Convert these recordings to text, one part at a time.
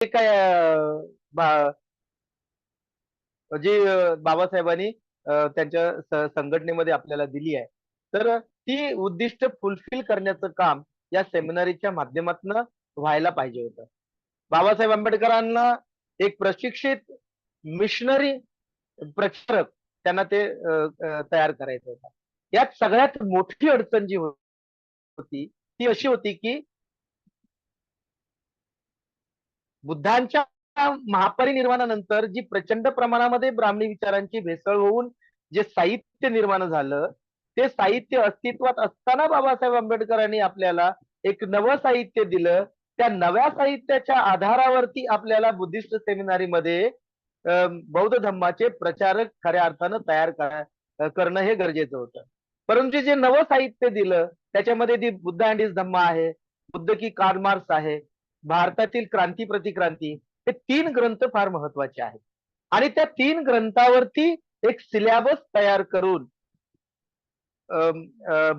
काय बा- जी बाबासाहेबांनी त्यांच्या संघटनेमध्ये आपल्याला दिली आहे. तर ती उद्दिष्ट फुलफिल करण्याचं काम या सेमिनारीच्या माध्यमातून व्हायला पाहिजे होतं. बाबासाहेब आंबेडकरांना एक प्रशिक्षित मिशनरी प्रचारक त्यांना ते तयार करायचं होतं. यात सगळ्यात मोठी अडचण जी होती ती अशी होती की बुद्धांच्या महापरिनिर्वाणानंतर जी प्रचंड प्रमाणामध्ये ब्राह्मणी विचारांची भेसळ होऊन जे साहित्य निर्माण झालं ते साहित्य अस्तित्वात असताना बाबासाहेब आंबेडकरांनी आपल्याला एक नवं साहित्य दिलं. त्या नव्या साहित्याच्या आधारावरती आपल्याला बुद्धिस्ट सेमिनारीमध्ये बौद्ध धम्माचे प्रचारक खऱ्या अर्थानं तयार करणं हे गरजेचं होतं. परंतु जे नवं साहित्य दिलं त्याच्यामध्ये ती बुद्ध अँड इज धम्मा आहे बुद्ध की कार्ल मार्क्स आहे भारतातील क्रांती प्रतिक्रांती हे तीन ग्रंथ फार महत्त्वाचे आहेत. आणि त्या तीन ग्रंथावरती एक सिलेबस तयार करून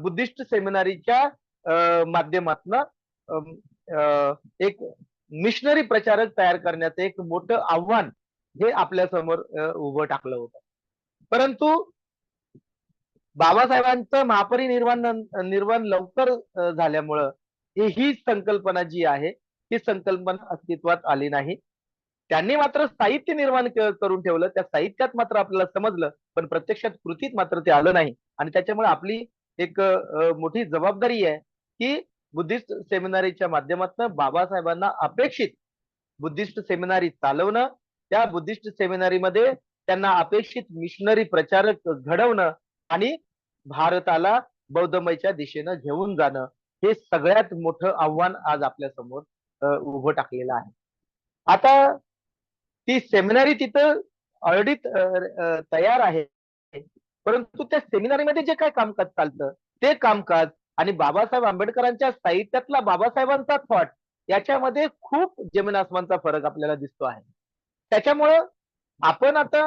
बुद्धिस्ट सेमिनारीच्या माध्यमातून एक मिशनरी प्रचारक तयार करण्याचं एक मोठं आव्हान हे आपल्यासमोर उभं टाकलं होतं. परंतु बाबासाहेबांचं महापरिनिर्वाण निर्वाण लवकर झाल्यामुळं ही संकल्पना जी आहे ती संकल्पना अस्तित्वात आली नाही. त्यांनी मात्र साहित्य निर्माण करून ठेवलं. त्या साहित्यात मात्र आपल्याला समजलं पण प्रत्यक्षात कृतीत मात्र ते आलं नाही. आणि त्याच्यामुळे आपली एक मोठी जबाबदारी आहे की बुद्धिस्ट सेमिनारीच्या माध्यमातून बाबासाहेबांना अपेक्षित बुद्धिस्ट सेमिनारी चालवणं त्या बुद्धिस्ट सेमिनारीमध्ये त्यांना अपेक्षित मिशनरी प्रचारक घडवणं आणि भारताला बौद्धमयच्या दिशेनं घेऊन जाणं हे सगळ्यात मोठं आव्हान आज आपल्यासमोर उभं टाकलेलं आहे. आता ती सेमिनारी तिथं ऑलरेडी तयार आहे. परंतु त्या सेमिनारीमध्ये जे काय कामकाज चालतं ते कामकाज आणि बाबासाहेब आंबेडकरांच्या साहित्यातला बाबासाहेबांचा थॉट याच्यामध्ये खूप जमीन आसमानचा फरक आपल्याला दिसतो आहे. त्याच्यामुळं आपण आता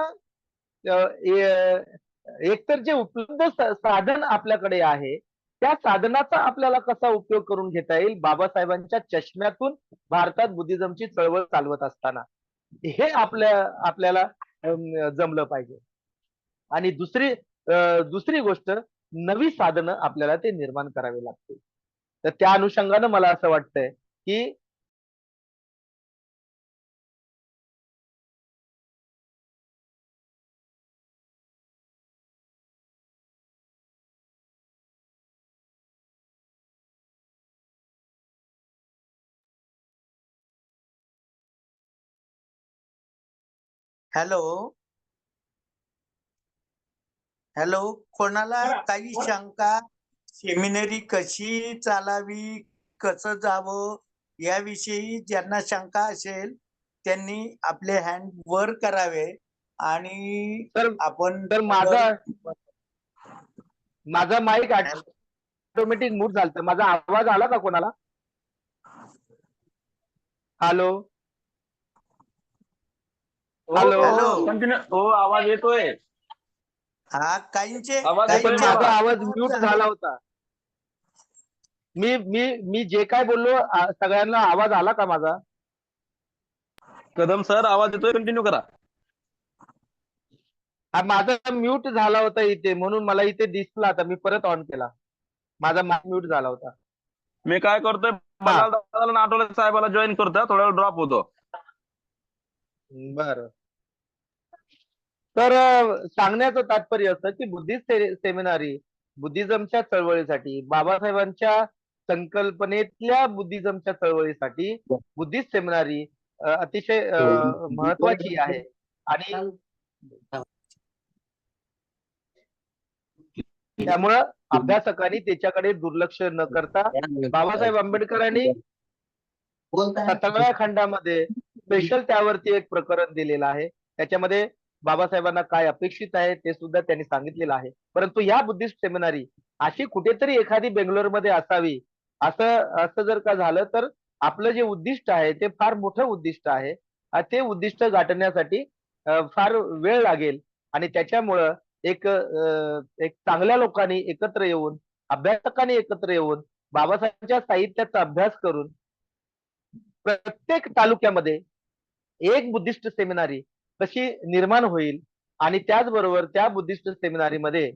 एकतर जे उपलब्ध साधन आपल्याकडे आहे त्या साधनाचा आपल्याला कसा उपयोग करून घेता येईल? बाबासाहेबांच्या चष्म्यातून भारतात बुद्धिझमची चळवळ चालवत असताना. हे आपल्या आपल्याला जमलं पाहिजे. आणि दुसरी दुसरी गोष्ट नवी साधनं आपल्याला ते निर्माण करावी लागतील. तर त्या अनुषंगानं मला असं वाटतंय की हॅलो. हॅलो कोणाला काही शंका? सेमिनरी कशी चालावी? कसं जावं? याविषयी ज्यांना शंका असेल त्यांनी आपले हँड वर करावे आणि तर आपण तर माझा माझा माईक ऑटोमॅटिक मूट झालता. माझा आवाज आला का कोणाला? Hello hello hello. कंटिन्यू हो आवाज येतोय. हा काहींचे आवाज येतोय काहींचे माझा. आवाज म्यूट झाला होता. मी मी मी जे काय बोललो आ, सगळ्यांना आवाज आला का माझा? कदम सर आवाज येतोय? कंटिन्यू करा. हा, माझा म्यूट झाला होता इथे म्हणून मला इथे दिसला आता. मी परत ऑन केला. माझा म्यूट झाला होता. मी काय करतोय? बलाल दादाला आणि आठवले साहेबाला जॉईन करतोय. थोड्या वेळ ड्रॉप होतो. बर. तर सांगण्याचं तात्पर्य असं की बुद्धिस्ट सेमिनारी बुद्धिझमच्या चळवळीसाठी बाबासाहेबांच्या संकल्पनेतल्या बुद्धिझमच्या चळवळीसाठी बुद्धिस्ट सेमिनारी अतिशय अ, महत्वाची आहे. आणि त्यामुळं अभ्यासकांनी त्याच्याकडे दुर्लक्ष न करता बाबासाहेब आंबेडकरांनी सतराव्या खंडामध्ये स्पेशल त्यावरती एक प्रकरण दिलेलं आहे. त्याच्यामध्ये बाबासाहेबांना काय अपेक्षित आहे ते सुद्धा त्यांनी सांगितलेलं आहे. परंतु या बुद्धिस्ट सेमिनारी अशी कुठेतरी एखादी बेंगलोरमध्ये असावी असं असं जर का झालं तर आपलं जे उद्दिष्ट आहे ते फार मोठं उद्दिष्ट आहे. ते उद्दिष्ट गाठण्यासाठी फार वेळ लागेल. आणि त्याच्यामुळं एक एक चांगल्या लोकांनी एकत्र येऊन अभ्यासकांनी एकत्र येऊन बाबासाहेबांच्या साहित्याचा अभ्यास करून प्रत्येक तालुक्यामध्ये एक बुद्धिस्ट सेमिनारी कशी निर्माण होईल. आणि त्याचबरोबर त्या बुद्धिस्ट सेमिनारीमध्ये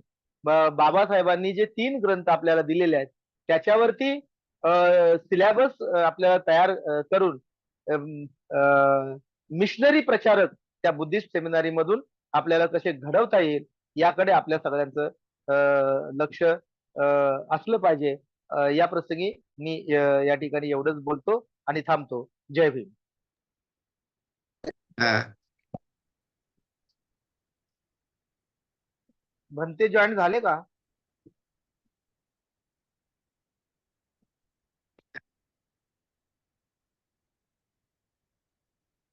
बाबासाहेबांनी जे तीन ग्रंथ आपल्याला दिलेले आहेत त्याच्यावरती सिलेबस आपल्याला तयार अ, करून मिशनरी प्रचारक त्या बुद्धिस्ट सेमिनारी मधून आपल्याला कसे घडवता येईल याकडे आपल्या सगळ्यांचं लक्ष असलं पाहिजे. या प्रसंगी मी या ठिकाणी एवढंच बोलतो आणि थांबतो. जय भीम. भंते जॉईन झाले का?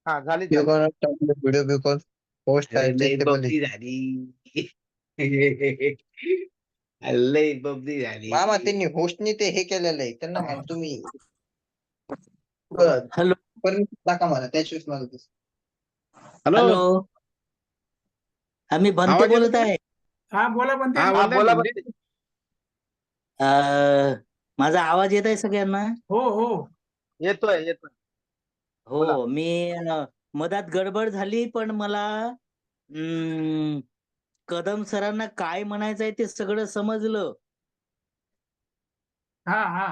हा झाले व्हिडिओ झाले. कॉल टाकले व्हिडिओ बी कॉल पोस्ट झाली. लय बबली झाली. मामा त्यांनी होस्टनी ते हे केलेलं आहे. त्यांना म्हणा तुम्ही. हॅलो. परमिशन टाका मला त्याशिवाय मला. हॅलो. आम्ही भंते बोलत? आहे. हा बोला हा, हा. अं, माझा आवाज येत आहे सगळ्यांना? हो हो. येतोय येतोय. बोला. हो मी अं, मधात गडबड झाली पण मला कदम सरांना काय म्हणायचंय ते सगळं समजलं. हा हा.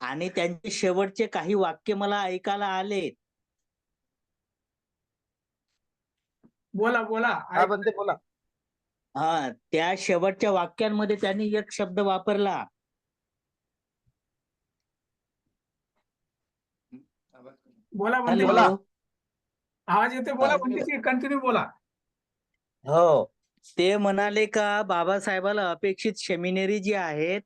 आणि त्यांचे शेवटचे काही वाक्य मला ऐकायला आले. बोला बोला. हा बोला. हा त्या शेवटच्या वाक्यांमध्ये त्यांनी एक शब्द वापरला. बोला म्हणते बोला. आवाज येतोय? बोला हा. म्हणते कंटिन्यू बोला. हो. ते म्हणाले का बाबासाहेबाला अपेक्षित सेमिनरी जी आहेत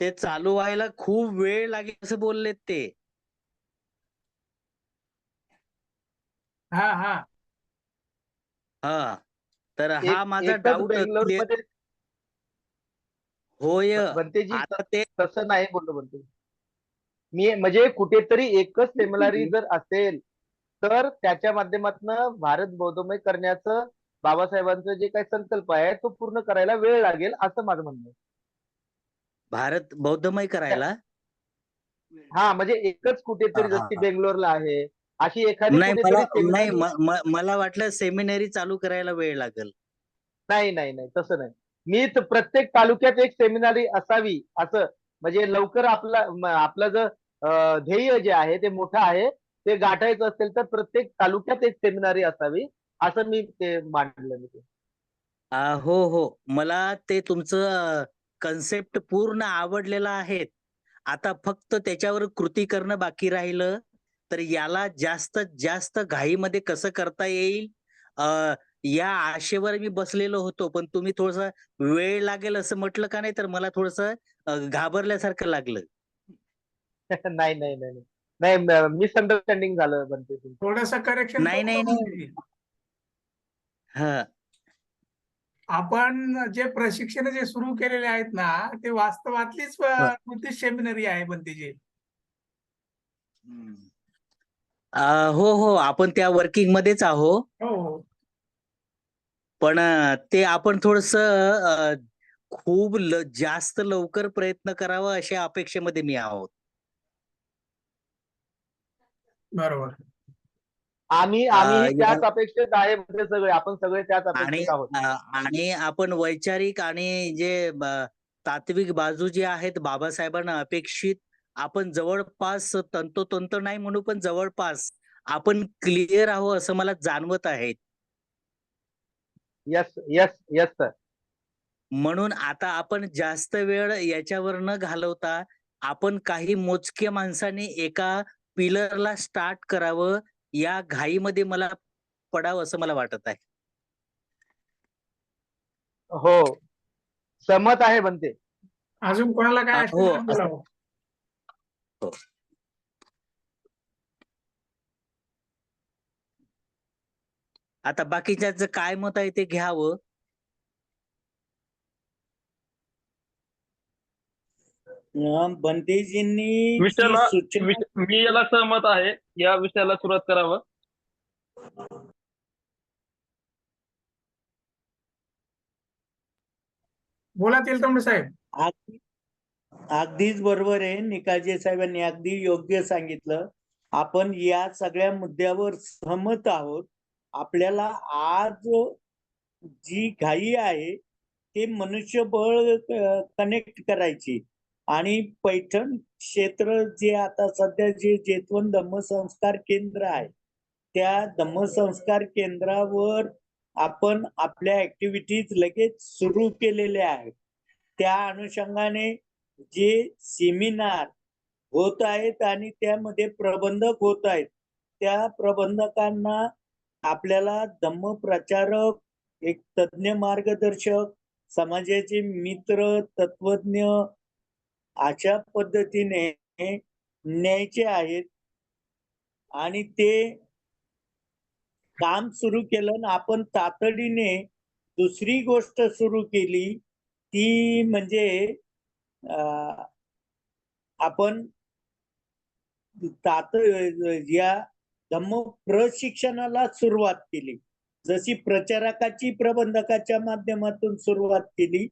ते चालू व्हायला खूप वेळ लागेल असं बोललेत ते. हा हा. हा. तर एक- हा माझा एकच डाऊट बेंगलोरमध्ये होय आता ते तसं नाही बोललो भंते मी म्हणजे कुठेतरी एकच सेमिनारी जर असेल तर त्याच्या माध्यमातून भारत बौद्धमय करण्याचं बाबासाहेबांचं जे काही संकल्प आहे तो पूर्ण करायला वेळ लागेल असं माझं म्हणणं आहे. भारत बौद्धमय करायला हा म्हणजे एकच कुठेतरी हा, हा, हा. बेंगलोरला आहे अशी एखादी नाही मला नाही seminary- म- म- मला वाटलं सेमिनरी चालू करायला वेळ लागेल. नाही नाही नाही तसं नाही. मी प्रत्येक तालुक्यात एक सेमिनारी असावी असं म्हणजे लवकर आपला म- आपलं जर अं, ध्येय जे आहे ते मोठं आहे ते गाठायचं असेल तर प्रत्येक तालुक्यात एक सेमिनारी असावी असं मी ते मांडलं मी. ते. आ, हो हो. मला ते तुमचं कन्सेप्ट पूर्ण आवडलेलं आहे. आता फक्त त्याच्यावर कृती करणं बाकी राहिलं. तर याला जास्त जास्त घाईमध्ये कसं करता येईल? अ, या आशेवर मी बसलेलो होतो पण तुम्ही थोडस वेळ लागेल असं म्हटलं का नाही तर मला थोडस घाबरल्यासारखं लागलं. नाही नाही नाही नाही. मिसअंडरस्टँडिंग झालं बनते तुमचं. थोडस करेक्शन नाही, नाही, नाही. हा. आपण जे प्रशिक्षण जे सुरू केलेले आहेत ना ते वास्तवातलीच बुद्धिस्ट सेमिनरी आहे बनतेजी अ, हो हो आपण त्या वर्किंग मध्येच आहो. हो हो. पण अ, ते आपण थोडस खूप ल, जास्त लवकर प्रयत्न करावा अशा अपेक्षेमध्ये मी आहोत. बरोबर. आम्ही अं, आम्ही या- त्याच अपेक्षेत आहे म्हणजे सगळे आपण सगळे त्याच आणि अपेक्षेत आहोत. अ, आणि आपण वैचारिक आणि जे ब- तात्विक बाजू जी आहेत बाबासाहेबांना अपेक्षित आपण जवळपास तंतोतंत नाही म्हणू पण जवळपास आपण क्लिअर आहो असं मला जाणवत आहे. यस यस यस सर म्हणून आता आपण जास्त वेळ याच्यावर न घालवता आपण काही मोजक्या माणसांनी एका पिलरला स्टार्ट करावं या घाईमध्ये मला पडावं असं मला वाटत आहे. हो. सहमत आहे बनते. अजून कोणाला काय असेल हो. आता बाकीच्याचं काय मत आहे ते घ्यावं. बंतेजींनी विषयाला विष- मी याला सहमत आहे. या विषयाला सुरुवात करावं. बोला तेलतंबडे साहेब. अगदीच बरोबर आहे. निकालजे साहेबांनी अगदी योग्य सांगितलं. आपण या सगळ्या मुद्द्यावर सहमत आहोत. आपल्याला आज जी घाई आहे ते मनुष्यबळ कनेक्ट करायची. आणि पैठण क्षेत्र जे आता सध्या जे जेतवन धम्मसंस्कार केंद्र आहे त्या धम्मसंस्कार केंद्रावर आपण आपल्या ऍक्टिव्हिटीज लगेच सुरू केलेल्या आहेत. त्या अनुषंगाने जे सेमिनार होत आहेत आणि त्यामध्ये प्रबंधक होत आहेत त्या प्रबंधकांना आपल्याला धम्म प्रचारक एक तज्ञ मार्गदर्शक समाजाचे मित्र तत्वज्ञ अशा पद्धतीने न्यायचे आहेत. आणि ते काम सुरू केलं आणि आपण तातडीने दुसरी गोष्ट सुरू केली ती म्हणजे आपण तात या धम्म प्रशिक्षणाला सुरुवात केली. जशी प्रचारकाची प्रबंधकाच्या माध्यमातून सुरुवात केली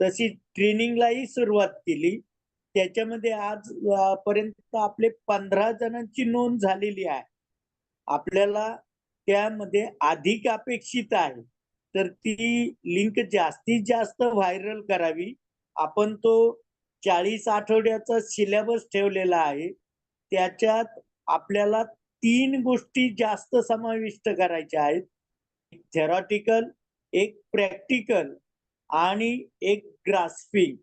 तशी ट्रेनिंगलाही सुरुवात केली. त्याच्यामध्ये आज पर्यंत आपले पंधरा जणांची नोंद झालेली आहे. आपल्याला त्यामध्ये अधिक अपेक्षित आहे. तर ती लिंक जास्तीत जास्त व्हायरल करावी. आपण तो चाळीस आठवड्याचा सिलेबस ठेवलेला आहे. त्याच्यात आपल्याला तीन गोष्टी जास्त समाविष्ट करायच्या आहेत. थेरॉटिकल एक प्रॅक्टिकल आणि एक ग्रास्पिंग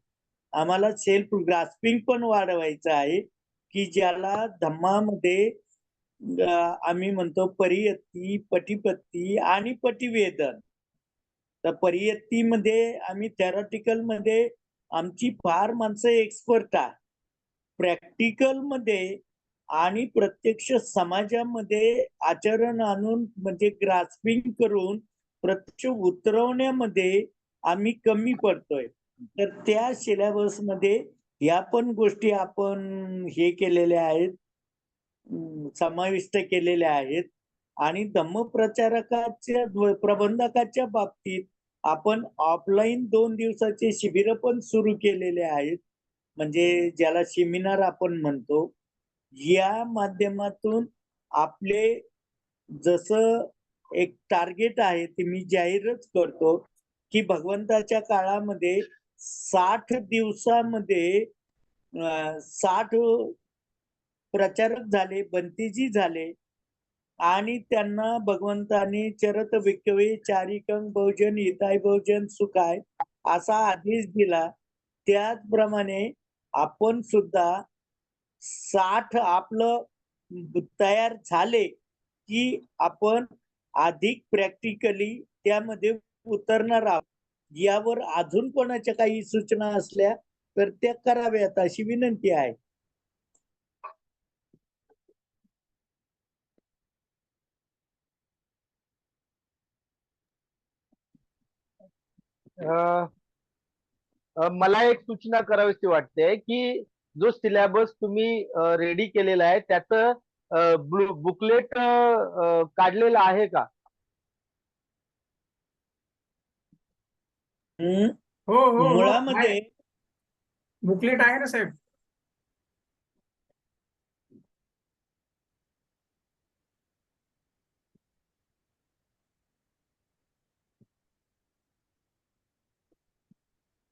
आम्हाला सेल्फ ग्रास्पिंग पण वाढवायचं आहे की ज्याला धम्मामध्ये आम्ही म्हणतो परियत्ती पटिपत्ती आणि पटिवेदन. तर परियत्तीमध्ये आम्ही थेरॉटिकलमध्ये आमची फार माणसं एक्सपर्ट आहे प्रॅक्टिकलमध्ये आणि प्रत्यक्ष समाजामध्ये आचरण आणून म्हणजे ग्रास्पिंग करून प्रत्यक्ष उतरवण्यामध्ये आम्ही कमी पडतोय. तर त्या सिलेबसमध्ये या पण गोष्टी आपण हे केलेल्या आहेत. समाविष्ट केलेल्या आहेत. आणि धम्मप्रचारकाच्या प्रबंधकाच्या बाबतीत आपण ऑफलाईन दोन दिवसाचे शिबिर पण सुरू केलेले आहेत. म्हणजे ज्याला सेमिनार आपण म्हणतो. या माध्यमातून आपले जसं एक टार्गेट आहे ते मी जाहीरच करतो की भगवंताच्या काळामध्ये साठ दिवसामध्ये साठ प्रचारक झाले बंतीजी झाले आणि त्यांना भगवंताने चरत विकवे चारिकंग बहुजन हिताय बहुजन सुखाय असा आदेश दिला. त्याचप्रमाणे आपण सुद्धा साठ आपलं तयार झाले की आपण अधिक प्रॅक्टिकली त्यामध्ये उतरणार आहोत. यावर अजून कोणाच्या काही सूचना असल्या तर त्या कराव्यात अशी विनंती आहे. अं, अं, मला एक सूचना करावीशी वाटते की जो सिलेबस तुम्ही रेडी केलेला आहे त्याचं बुकलेट काढलेलं आहे का? हम्म, हो हो हो. मुळामध्ये बुकलेट आहे ना साहेब?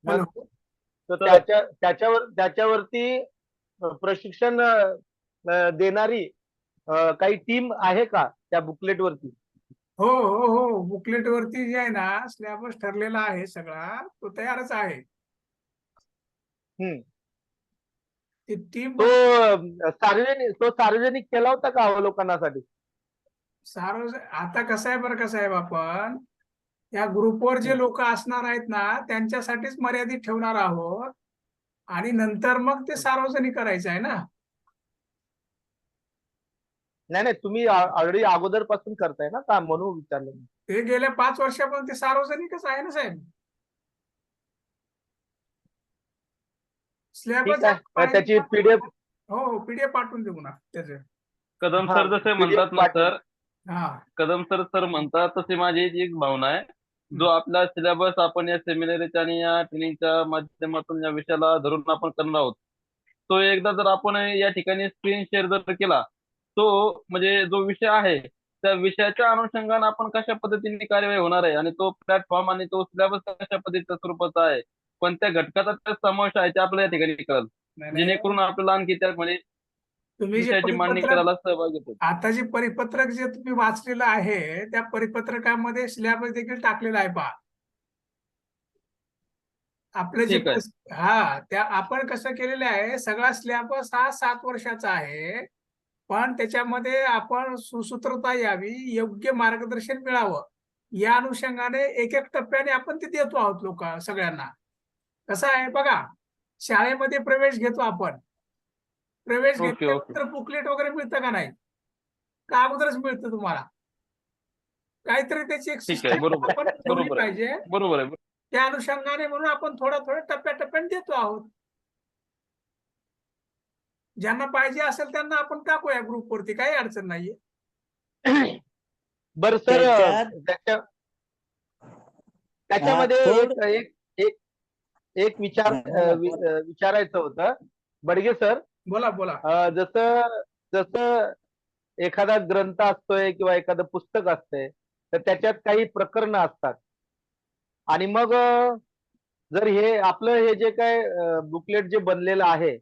तर त्याच्या त्याच्यावर त्याच्यावरती प्रशिक्षण देणारी काही टीम आहे का त्या बुकलेट वरती हो हो हो. बुकलेट वरती जे आहे ना सिलेबस ठरलेला आहे सगळा तो तयारच आहे. ती टीम तो सार्वजनिक तो सार्वजनिक केला होता का अवलोकनासाठी सार्वज आता कसं आहे बरं का साहेब आपण या ग्रुपवर जे लोक असणार आहेत ना त्यांच्यासाठीच मर्यादित ठेवणार आहोत. आणि नंतर मग ते सार्वजनिक करायचं आहे ना. नाही नाही तुम्ही ऑलरेडी अगोदरपासून करताय ना काम म्हणून विचारलं मी. ते गेल्या पाच वर्षापासून ते सार्वजनिकच आहे ना साहेब. आहे. त्याची पीडीएफ हो हो पीडीएफ पाठवून देऊ ना त्याचे. कदम सर जसे म्हणतात ना. सर हा. कदम सर सर म्हणतात तशी माझी एक भावना आहे. जो आपला सिलेबस आपण या सेमिनारीच्या आणि या ट्रेनिंगच्या माध्यमातून या विषयाला धरून आपण करणार आहोत. तो एकदा जर आपण या ठिकाणी स्क्रीन शेअर जर केला तो म्हणजे जो विषय आहे त्या विषयाच्या अनुषंगाने आपण कशा पद्धतीने कार्यवाही होणार आहे? आणि तो प्लॅटफॉर्म आणि तो सिलेबस कशा पद्धतीच्या स्वरूपाचा आहे? कोणत्या घटकाचा समावेश आहे ते आपल्याला या ठिकाणी कळेल. जेणेकरून आपल्याला आणखी त्यामध्ये तुम्ही जे करायला सहभागी आता जे परिपत्रक जे तुम्ही वाचलेलं आहे त्या परिपत्रकामध्ये सिलेबस देखील टाकलेला आहे पहा आपले जे हा त्या आपण कसं केलेलं आहे सगळा सिलेबस हा सात वर्षाचा आहे. पण त्याच्यामध्ये आपण सुसूत्रता यावी योग्य मार्गदर्शन मिळावं. या अनुषंगाने एक एक टप्प्याने आपण ते देतो आहोत लोक सगळ्यांना. कसं आहे बघा शाळेमध्ये प्रवेश घेतो आपण. प्रवेश घेतल्यानंतर बुकलेट वगैरे मिळतं का नाही? का अगोदरच मिळतं तुम्हाला? काहीतरी त्याची एक बरोबर. पाहिजे. बरोबर आहे त्या अनुषंगाने म्हणून आपण थोडं थोडं टप्प्याटप्प्याने देतो आहोत. ज्यांना पाहिजे असेल त्यांना आपण टाकूया ग्रुपवरती काही अडचण नाहीये. बर सर त्याच्यामध्ये एक एक विचार हा, विचारायचं होतं. बडगे सर बोला बोला. जसं जसं एखादा ग्रंथ असतोय किंवा एखादं पुस्तक असतंय तर त्याच्यात काही प्रकरण असतात. आणि मग जर हे आपलं हे जे काय बुकलेट जे बनलेलं आहे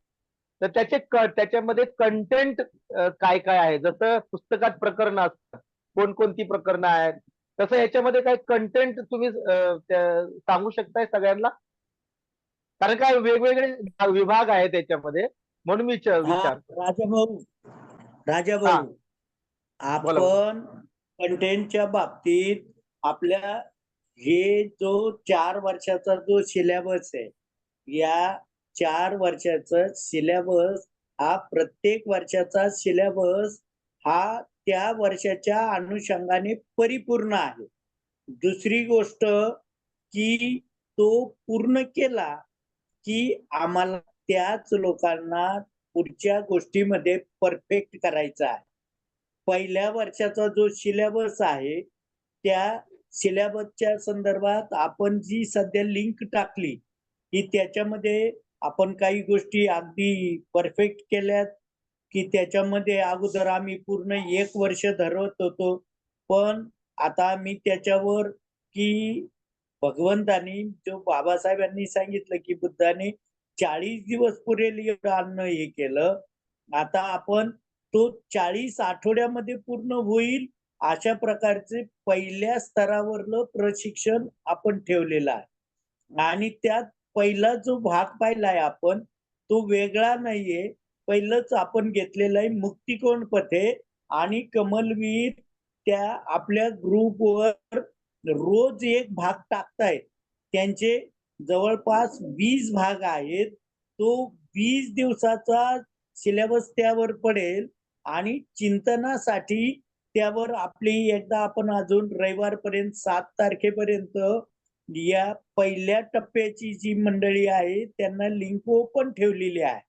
तर त्याचे त्याच्यामध्ये कंटेंट काय काय आहे? जसं पुस्तकात प्रकरण असतात कोणकोणती प्रकरणं आहेत? तसं याच्यामध्ये काही कंटेंट तुम्ही सांगू शकताय सगळ्यांना? कारण काय वेगवेगळे विभाग आहेत त्याच्यामध्ये. म्हणून मी विचार राजाभाऊ. राजाभाऊ बोला, बोला. आपण कंटेंटच्या बाबतीत आपल्या हे जो चार वर्षाचा जो सिलेबस आहे या चार वर्षाचा सिलेबस हा प्रत्येक वर्षाचा सिलेबस हा त्या वर्षाच्या अनुषंगाने परिपूर्ण आहे. दुसरी गोष्ट की तो पूर्ण केला की आम्हाला त्याच लोकांना पुढच्या गोष्टीमध्ये परफेक्ट करायचा आहे. पहिल्या वर्षाचा जो सिलेबस आहे त्या सिलेबसच्या संदर्भात आपण जी सध्या लिंक टाकली की त्याच्यामध्ये आपण काही गोष्टी अगदी परफेक्ट केल्यात की त्याच्यामध्ये अगोदर आम्ही पूर्ण एक वर्ष धरत होतो. पण आता मी त्याच्यावर की भगवंतानी जो बाबासाहेबांनी सांगितलं की बुद्धाने चाळीस दिवस पुरेल एवढं अन्न हे केलं. आता आपण तो चाळीस आठवड्यामध्ये पूर्ण होईल अशा प्रकारचे पहिल्या स्तरावरलं प्रशिक्षण आपण ठेवलेलं आहे. आणि त्यात पहिला जो भाग पाहिलाय आपण तो वेगळा नाहीये. पहिलंच आपण घेतलेलं आहे मुक्तिकोण पथे आणि कमलवीर त्या आपल्या ग्रुपवर रोज एक भाग टाकतायत. त्यांचे जवळपास वीस भाग आहेत. तो वीस दिवसाचा सिलेबस त्यावर पडेल आणि चिंतनासाठी त्यावर आपली एकदा आपण अजून रविवारपर्यंत सात तारखेपर्यंत या पहिल्या टप्प्याची जी मंडळी आहे त्यांना लिंक ओपन ठेवलेली आहे.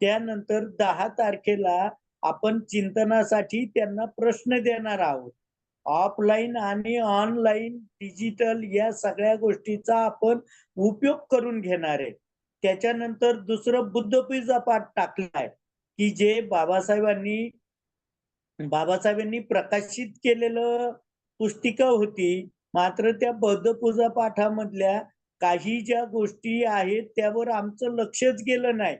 त्यानंतर दहा तारखेला आपण चिंतनासाठी त्यांना प्रश्न देणार आहोत. ऑफलाईन आणि ऑनलाईन डिजिटल या सगळ्या गोष्टीचा आपण उपयोग करून घेणार आहे. त्याच्यानंतर दुसरं बुद्धपीचा पाठ टाकलाय की जे बाबासाहेबांनी बाबासाहेबांनी प्रकाशित केलेलं पुस्तिका होती. मात्र त्या बौद्ध पूजा पाठामधल्या काही ज्या गोष्टी आहेत त्यावर आमचं लक्षच गेलं नाही.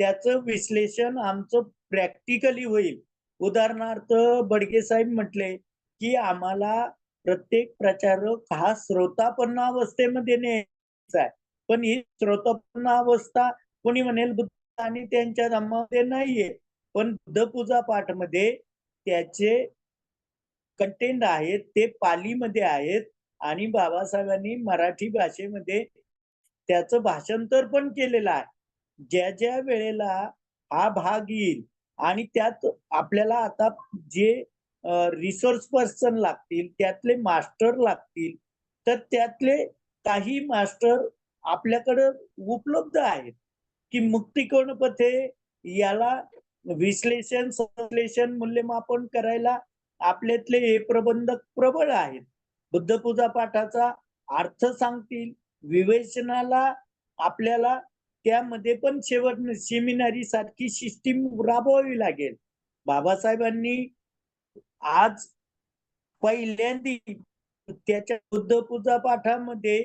त्याचं विश्लेषण आमचं प्रॅक्टिकली होईल. उदाहरणार्थ बडगे साहेब म्हटले की आम्हाला प्रत्येक प्रचारक हा श्रोतापन्न अवस्थेमध्ये न्यायचा आहे. पण ही श्रोतापन्न अवस्था कोणी म्हणेल बुद्ध आणि त्यांच्या धम्मामध्ये नाहीये. पण बुद्ध पूजा पाठमध्ये त्याचे कंटेंट आहेत ते पालीमध्ये आहेत आणि बाबासाहेबांनी मराठी भाषेमध्ये त्याचं भाषांतर पण केलेलं आहे. ज्या ज्या वेळेला हा भाग येईल आणि त्यात आपल्याला आता जे रिसोर्स पर्सन लागतील त्यातले मास्टर लागतील तर त्यातले काही मास्टर आपल्याकडं उपलब्ध आहेत. की मुक्तिकोण पथे याला विश्लेषण संश्लेषण मूल्यमापन करायला आपल्यातले हे प्रबंधक प्रबळ आहेत. बुद्धपूजा पाठाचा अर्थ सांगतील विवेचनाला आपल्याला त्यामध्ये पण शेवट सेमिनारी सारखी सिस्टीम राबवावी लागेल. बाबासाहेबांनी आज पहिल्यांदी त्याच्या बुद्धपूजा पाठामध्ये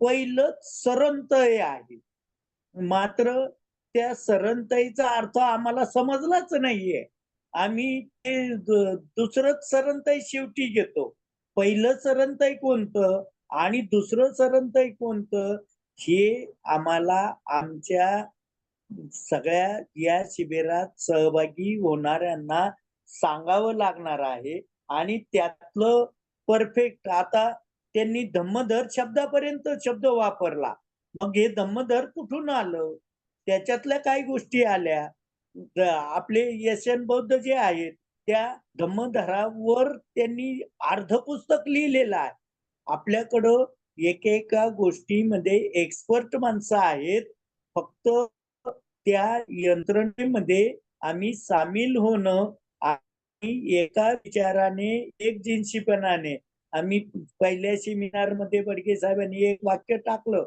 पहिलंच सरंतय आहे. मात्र त्या सरंतईचा अर्थ आम्हाला समजलाच नाहीये. आम्ही ते दुसरंच सरंतय शेवटी घेतो. पहिलं सरंतय कोणतं आणि दुसरं सरंतय कोणतं हे आम्हाला आमच्या सगळ्या या शिबिरात सहभागी होणाऱ्यांना सांगावं लागणार आहे आणि त्यातलं परफेक्ट आता त्यांनी धम्मधर शब्दापर्यंत शब्द वापरला. मग हे धम्मधर कुठून आलं? त्याच्यातल्या काही गोष्टी आल्या. आपले यशन बौद्ध जे आहेत त्या धम्मधरावर त्यांनी अर्ध पुस्तक लिहिलेलं आहे. आपल्याकडं एकेका गोष्टीमध्ये एक्सपर्ट माणसं आहेत. फक्त त्या यंत्रणेमध्ये आम्ही सामील होणं एका विचाराने एक जिन्सीपणाने आम्ही पहिल्या सेमिनारमध्ये बडके साहेबांनी एक वाक्य टाकलं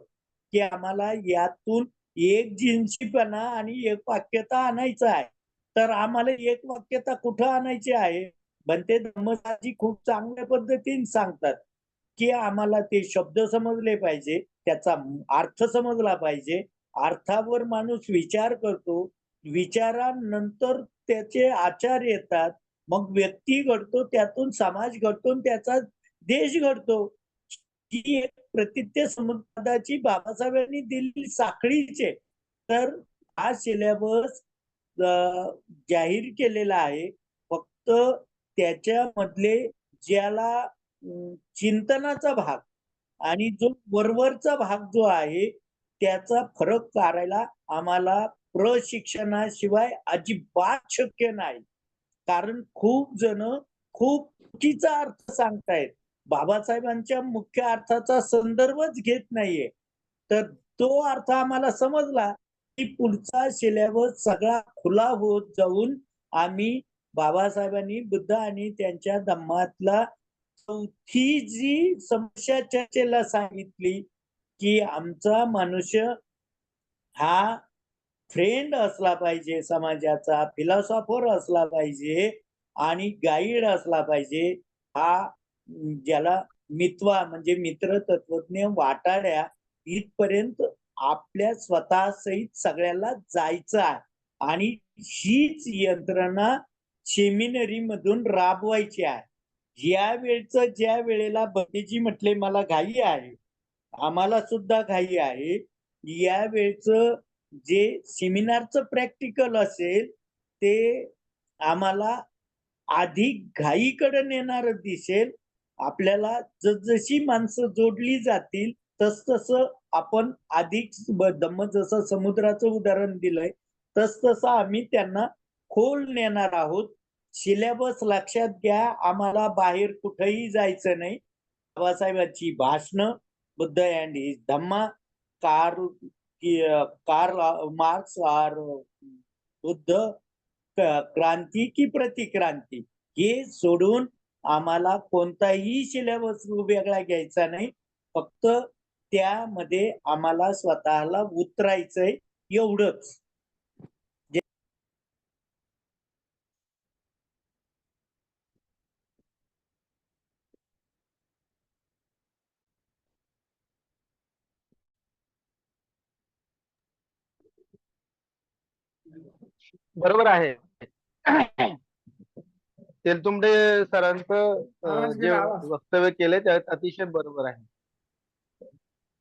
की आम्हाला यातून एक जिन्सीपणा आणि एक वाक्यता आणायचं आहे. तर आम्हाला एक वाक्यता कुठं आणायची आहे? बनते धर्मसाजी खूप चांगल्या पद्धतीने सांगतात की आम्हाला ते शब्द समजले पाहिजे त्याचा अर्थ समजला पाहिजे. अर्थावर माणूस विचार करतो विचारानंतर त्याचे आचार येतात मग व्यक्ती घडतो त्यातून समाज घडतो त्याचा देश घडतो. ही एक प्रतित्य समुदायाची बाबासाहेबांनी दिलेली साखळीचे. तर हा सिलेबस जाहीर केलेला आहे. फक्त त्याच्यामधले ज्याला चिंतनाचा भाग आणि जो वरवरचा भाग जो आहे त्याचा फरक करायला आम्हाला प्रशिक्षणाशिवाय अजिबात शक्य नाही. कारण खूप जण खूप चुकीचा अर्थ सांगतायत. बाबासाहेबांच्या मुख्य अर्थाचा संदर्भच घेत नाहीये. तर तो अर्थ आम्हाला समजला की पुढचा सिलेबस सगळा खुला होत जाऊन आम्ही बाबासाहेबांनी बुद्ध आणि त्यांच्या धम्मातला चौथी जी समस्या चर्चेला सांगितली की आमचा मनुष्य हा फ्रेंड असला पाहिजे समाजाचा फिलॉसॉफर असला पाहिजे आणि गाईड असला पाहिजे हा ज्याला मित्वा म्हणजे मित्र तत्वज्ञ वाटाड्या इथपर्यंत आपल्या स्वतः सहित सगळ्याला जायचं आहे. आणि हीच यंत्रणा सेमिनरी मधून राबवायची आहे. या वेळचं ज्या वेळेला बकेजी म्हटले मला घाई आहे. आम्हाला सुद्धा घाई आहे. या वेळचं जे सेमिनारचं प्रॅक्टिकल असेल ते आम्हाला अधिक घाईकडे नेणार दिसेल. आपल्याला जसजशी माणसं जोडली जातील तस तसं आपण अधिक दम जसं समुद्राचं उदाहरण दिलंय तस तसं आम्ही त्यांना खोल नेणार आहोत. सिलेबस लक्षात घ्या आम्हाला बाहेर कुठेही जायचं नाही. बाबासाहेबांची भाषणं बुद्ध अँड हिज धम्मा कार कार्ल मार्क्स आर बुद्ध क्रांती की प्रतिक्रांती? हे सोडून आम्हाला कोणताही सिलेबस वेगळा घ्यायचा नाही. फक्त त्यामध्ये आम्हाला स्वतःला उतरायचंय एवढंच. बरोबर आहे. तेलतुंबडे सरांचं जे. वक्तव्य केलंय त्यात अतिशय बरोबर आहे.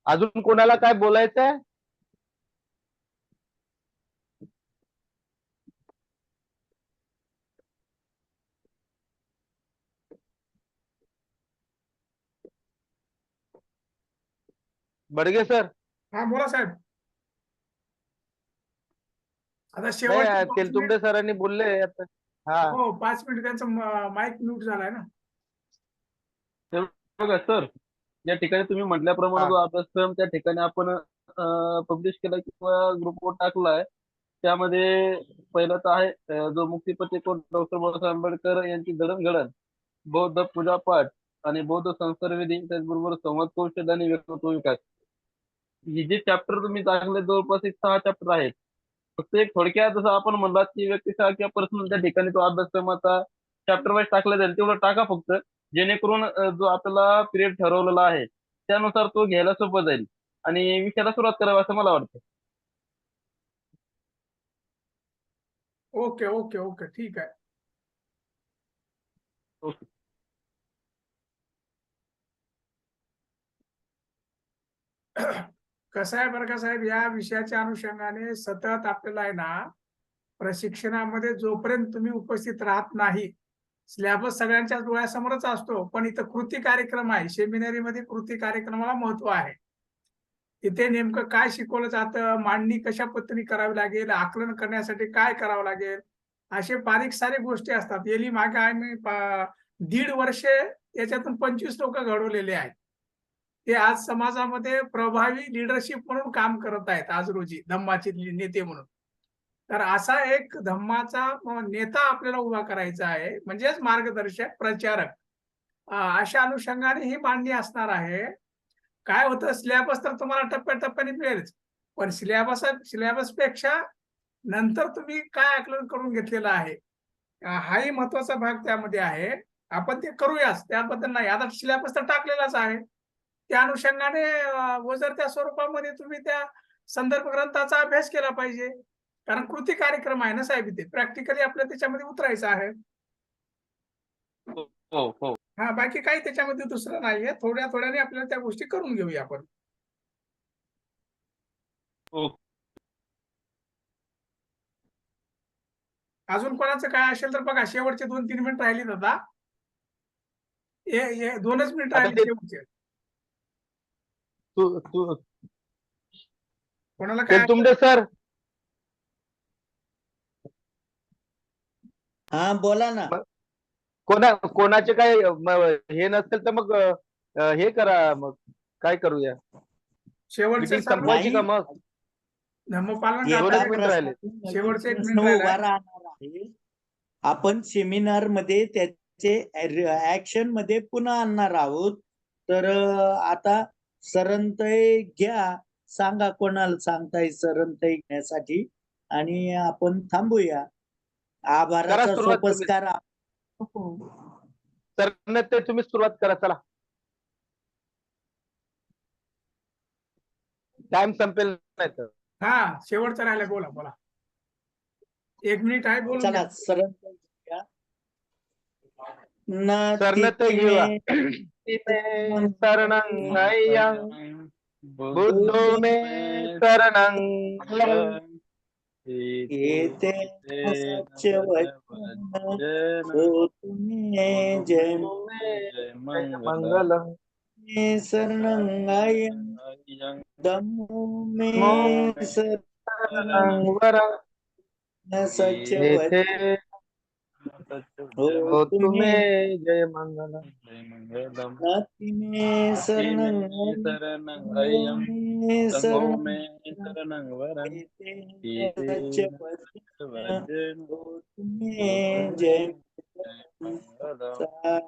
अजून कोणाला काय बोलायचं आहे बडगे सर. हा बोला साहेब. आता तेलतुंबडे मिनिट- सरांनी बोलले आता हा. हो पाच मिनिट त्यांचा माईक म्यूट झालाय ना. बघा सर या ठिकाणी तुम्ही म्हटल्याप्रमाणे हा. जो अभ्यासक्रम त्या ठिकाणी आपण पब्लिश केला किंवा ग्रुपवर टाकलाय त्यामध्ये पहिलं तर आहे जो मुक्तीपती कोण? डॉक्टर बाबासाहेब आंबेडकर यांची जडणघडण बौद्ध पूजापाठ आणि बौद्ध संस्कार विधी त्याचबरोबर संवाद कौशल्य आणि व्यक्तित्व विकास. ही जे चॅप्टर तुम्ही टाकले जवळपास एक सहा चॅप्टर आहेत फक्त एक थोडक्यात जसं आपण म्हणलात की व्यक्तिशः किंवा पर्सनल त्या ठिकाणी तो अभ्यासक्रमाचा चॅप्टर वाईज टाकला जाईल तेवढं टाका फक्त. जेणेकरून जो आपल्याला पिरियड ठरवलेला आहे त्यानुसार तो घ्यायला सोपं जाईल. आणि विषयाला सुरुवात करावी असं मला वाटतं. Okay okay okay. ठीक आहे. ओके. कसं आहे बरं का साहेब? या विषयाच्या अनुषंगाने सतत आपल्याला आहे ना प्रशिक्षणामध्ये जोपर्यंत तुम्ही उपस्थित राहत नाही सिलेबस सगळ्यांच्या डोळ्यासमोरच असतो पण इथं कृती कार्यक्रम आहे सेमिनारी मध्ये कृती कार्यक्रमाला महत्त्व आहे. इथे नेमकं काय शिकवलं जातं मांडणी कशा पद्धतीने करावी लागेल आकलन करण्यासाठी काय करावं लागेल असे बारीक सारे गोष्टी असतात. येली मागे आम्ही दीड वर्षे याच्यातून पंचवीस लोक घडवलेले आहेत. ते आज समाजामध्ये प्रभावी लिडरशिप म्हणून काम करत आहेत आज रोजी धम्माचे नेते म्हणून. तर असा एक धम्माचा नेता आपल्याला उभा करायचा आहे म्हणजेच मार्गदर्शक प्रचारक. अशा अनुषंगाने ही मांडणी असणार आहे. काय होतं सिलेबस तर तुम्हाला टप्प्याटप्प्याने मिळेलच. पण सिलेबस सिलेबसपेक्षा नंतर तुम्ही काय आकलन करून घेतलेलं आहे? हाही महत्त्वाचा भाग त्यामध्ये आहे. आपण ते करूयाच त्याबद्दल नाही. आता सिलेबस तर टाकलेलाच आहे. त्या अनुषंगाने अ, व जर त्या स्वरूपामध्ये तुम्ही त्या संदर्भ ग्रंथाचा अभ्यास केला पाहिजे. कारण कृती कार्यक्रम आहे ना साहेब इथे. प्रॅक्टिकली आपल्याला त्याच्यामध्ये उतरायचं आहे. हो हो हा. बाकी काही त्याच्यामध्ये दुसरं नाहीये. थोड्या थोड्याने आपल्याला त्या गोष्टी करून घेऊया आपण. हो. अजून कोणाचं काय असेल तर बघा शेवटचे दोन तीन मिनिट राहिली हे- हे दोनच मिनिट राहिले शेवटचे. कोणाला काय सर. हा बोला ना. कोणा कोणाचे काय म- हे नसेल तर मग हे करा मग. काय करूया? शेवटचे संपवायची का मग? शेवटचे आपण सेमिनारमध्ये त्याचे ऍक्शनमध्ये पुन्हा आणणार आहोत. तर आता सरंतय घ्या सांगा कोणाला सांगताय सरंतय घेण्यासाठी. आणि आपण थांबूया. आभाराचा करा सुरुवात तुम्ही. सोपस्कार सुरुवात करा चला. टाइम संपेल नाही तर. हा शेवटचा राहिला बोला बोला. एक मिनिट आहे बोलून चला. सरंतय घ्या घेऊया. तिथे शरणं अय्यं बुद्धो मे शरणं येते सच्च वचन हो तुम्ही जय मंगलम मे शरणंगाय दमो मे शरणं वरं सच्च येथे वचन हो तुम्ही तुम्ही जय मंगलम. मे शरणंगाय मे शरण येते सच्च वचन हो तुम्ही जय सा-